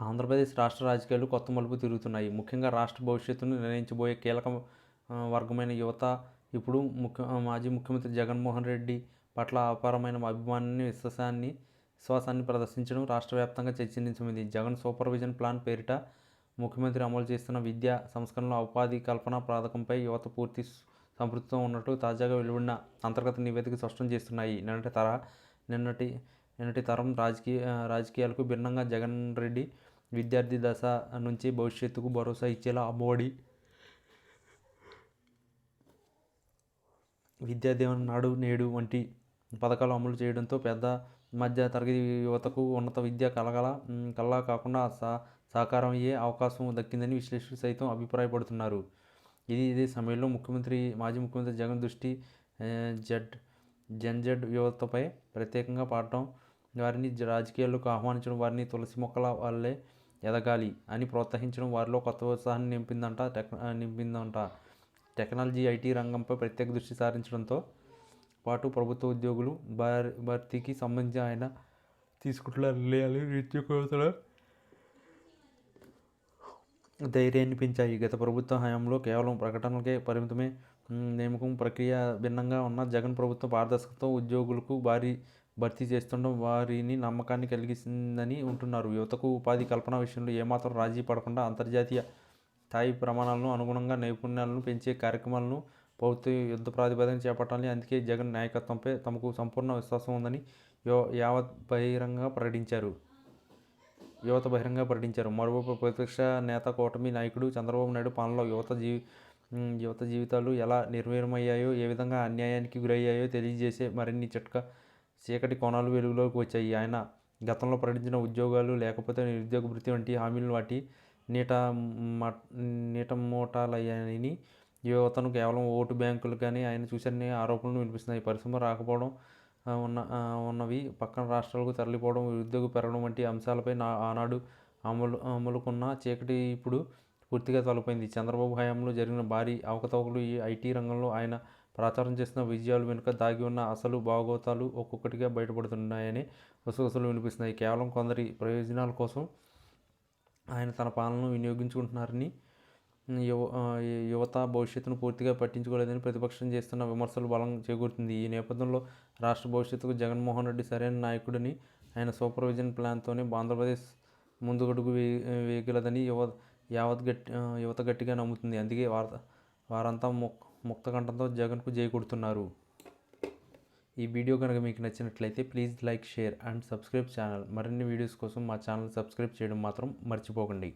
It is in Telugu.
ఆంధ్రప్రదేశ్ రాష్ట్ర రాజకీయాలు కొత్త మలుపు తిరుగుతున్నాయి. ముఖ్యంగా రాష్ట్ర భవిష్యత్తును నిర్ణయించబోయే కీలక వర్గమైన యువత ఇప్పుడు ముఖ్య మాజీ ముఖ్యమంత్రి జగన్మోహన్ రెడ్డి పట్ల అపారమైన అభిమానాన్ని విశ్వాసాన్ని విశ్వాసాన్ని ప్రదర్శించడం రాష్ట్ర వ్యాప్తంగా చర్చనీయాంశమైంది జగన్ సూపర్విజన్ ప్లాన్ పేరిట ముఖ్యమంత్రి అమలు చేస్తున్న విద్యా సంస్కరణల ఉపాధి కల్పన పథకంపై యువత పూర్తి సంతృప్తితో ఉన్నట్టు తాజాగా వెలువడిన అంతర్గత నివేదిక స్పష్టం చేస్తున్నాయి. నిన్నటి తర నిన్నటి నిన్నటి తరం రాజకీయ రాజకీయాలకు భిన్నంగా జగన్ రెడ్డి విద్యార్థి దశ నుంచి భవిష్యత్తుకు భరోసా ఇచ్చేలా అమ్మఒడి విద్యాదీవన నాడు నేడు వంటి పథకాలు అమలు చేయడంతో పెద్ద మధ్య తరగతి యువతకు ఉన్నత విద్య కలగల కల్లా కాకుండా సా సాకారం అయ్యే అవకాశం దక్కిందని విశ్లేషకులు సైతం అభిప్రాయపడుతున్నారు. ఇది ఇదే సమయంలో ముఖ్యమంత్రి మాజీ ముఖ్యమంత్రి జగన్ దృష్టి జడ్ జెడ్ యువతపై ప్రత్యేకంగా పాడటం వారిని రాజకీయాల్లోకి ఆహ్వానించడం వారిని తులసి మొక్కల వల్లే ఎదగాలి అని ప్రోత్సహించడం వారిలో కొత్త ఉత్సాహాన్ని నింపిందంట టెక్ నింపిందంట. టెక్నాలజీ ఐటీ రంగంపై ప్రత్యేక దృష్టి సారించడంతో పాటు ప్రభుత్వ ఉద్యోగులు భారీ భర్తీకి సంబంధించి ఆయన తీసుకుంటున్న నిర్ణయాలు నిత్యకోతల ధైర్యాన్ని పెంచాయి. గత ప్రభుత్వ హయాంలో కేవలం ప్రకటనలకే పరిమితమే ఉమ్, నియామకం ప్రక్రియ భిన్నంగా ఉన్న జగన్ ప్రభుత్వం పారదర్శకతో ఉద్యోగులకు భారీ భర్తీ చేస్తుండడం వారిని నమ్మకాన్ని కలిగిస్తుందని ఉంటున్నారు. యువతకు ఉపాధి కల్పన విషయంలో ఏమాత్రం రాజీ పడకుండా అంతర్జాతీయ స్థాయి ప్రమాణాలను అనుగుణంగా నైపుణ్యాలను పెంచే కార్యక్రమాలను ప్రభుత్వం యుద్ధ ప్రాతిపదికన చేపట్టాలని అందుకే జగన్ నాయకత్వంపై తమకు సంపూర్ణ విశ్వాసం ఉందని యో- యావత్ బహిరంగంగా ప్రకటించారు. యువత బహిరంగ ప్రకటించారు. మరోవైపు ప్రతిపక్ష నేత కూటమి నాయకుడు చంద్రబాబు నాయుడు పాలనలో యువత జీ యువత జీవితాలు ఎలా నిర్వీర్యమయ్యాయో ఏ విధంగా అన్యాయానికి గురయ్యాయో తెలియజేసే మరిన్ని చిట్కా చీకటి కోణాలు వెలుగులోకి వచ్చాయి. ఆయన గతంలో ప్రకటించిన ఉద్యోగాలు లేకపోతే నిరుద్యోగ భృతి వంటి హామీలు వాటి నీట నీట మూటాలయ్యాయని యువతను కేవలం ఓటు బ్యాంకులు కానీ ఆయన చూసిన ఆరోపణలు వినిపిస్తున్నాయి. పరిశ్రమ రాకపోవడం ఉన్న ఉన్నవి పక్కన రాష్ట్రాలకు తరలిపోవడం నిరుద్యోగ పెరగడం వంటి అంశాలపై నా ఆనాడు అమలు అమలుకున్న చీకటి ఇప్పుడు పూర్తిగా తలపైంది చంద్రబాబు హయాంలో జరిగిన భారీ అవకతవకలు ఈ ఐటీ రంగంలో ఆయన ప్రచారం చేసిన విజయాలు వెనుక దాగి ఉన్న అసలు భాగోతాలు ఒక్కొక్కటిగా బయటపడుతున్నాయని గుసగుసలు వినిపిస్తున్నాయి. కేవలం కొందరి ప్రయోజనాల కోసం ఆయన తన పాలనను వినియోగించుకుంటున్నారని యువ యువత భవిష్యత్తును పూర్తిగా పట్టించుకోలేదని ప్రతిపక్షం చేస్తున్న విమర్శలు బలం చేకూరుతుంది. ఈ నేపథ్యంలో రాష్ట్ర భవిష్యత్తుకు జగన్మోహన్ రెడ్డి సరైన నాయకుడిని ఆయన సూపర్విజన్ ప్లాన్తోనే ఆంధ్రప్రదేశ్ ముందుగడుగు వే వేయగలదని యువ యావత్ గట్టి యువత గట్టిగా నమ్ముతుంది. అందుకే వార వారంతా మొక్క ముక్తకంఠంతో జగన్కు జై కొడుతున్నారు. ఈ వీడియో కనుక మీకు నచ్చినట్లయితే please like share and subscribe channel. మరిన్ని వీడియోస్ కోసం మా ఛానల్ సబ్స్క్రైబ్ చేయడం మాత్రం మర్చిపోకండి.